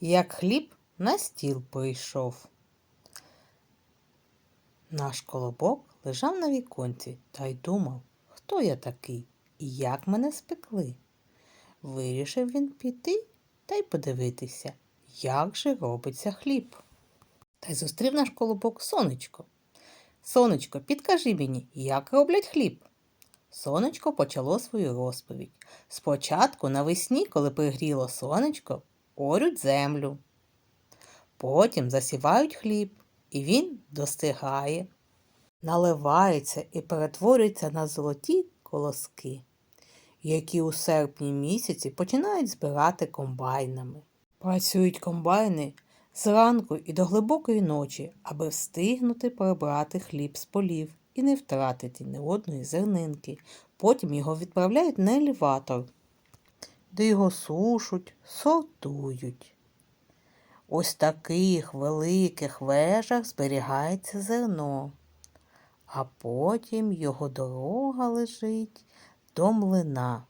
як хліб на стіл прийшов. Наш колобок лежав на віконці та й думав, хто я такий і як мене спекли. Вирішив він піти та й подивитися, як же робиться хліб. Та й зустрів наш колобок сонечко. Сонечко, підкажи мені, як роблять хліб. Сонечко почало свою розповідь. Спочатку навесні, коли пригріло сонечко, орють землю. Потім засівають хліб, і він достигає, наливається і перетворюється на золоті колоски, які у серпні місяці починають збирати комбайнами. Працюють комбайни зранку і до глибокої ночі, аби встигнути прибрати хліб з полів і не втратити ні одної зернинки. Потім його відправляють на елеватор, де його сушуть, сортують. Ось таких великих вежах зберігається зерно, а потім його дорога лежить до млина,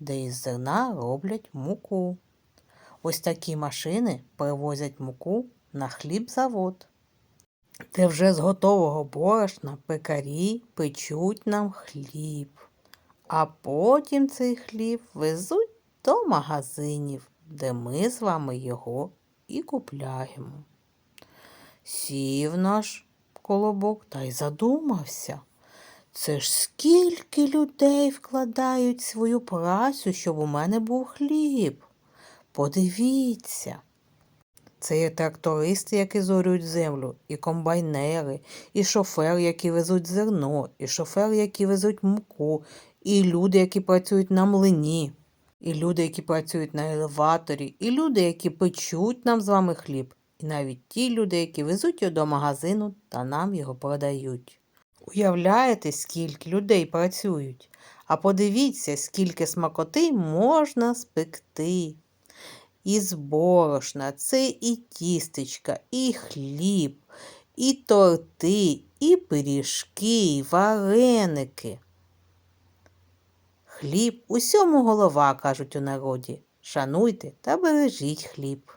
де із зерна роблять муку. Ось такі машини перевозять муку на хлібзавод, де вже з готового борошна пекарі печуть нам хліб, а потім цей хліб везуть до магазинів, де ми з вами його і купляємо. Сів наш колобок та й задумався. Це ж скільки людей вкладають свою працю, щоб у мене був хліб. Подивіться. Це є трактористи, які зорюють землю, і комбайнери, і шофери, які везуть зерно, і шофери, які везуть муку, і люди, які працюють на млині, і люди, які працюють на елеваторі, і люди, які печуть нам з вами хліб, і навіть ті люди, які везуть його до магазину та нам його продають. Уявляєте, скільки людей працюють? А подивіться, скільки смакоти можна спекти. Із борошна це і тістечка, і хліб, і торти, і пиріжки, і вареники. Хліб усьому голова, кажуть у народі. Шануйте та бережіть хліб.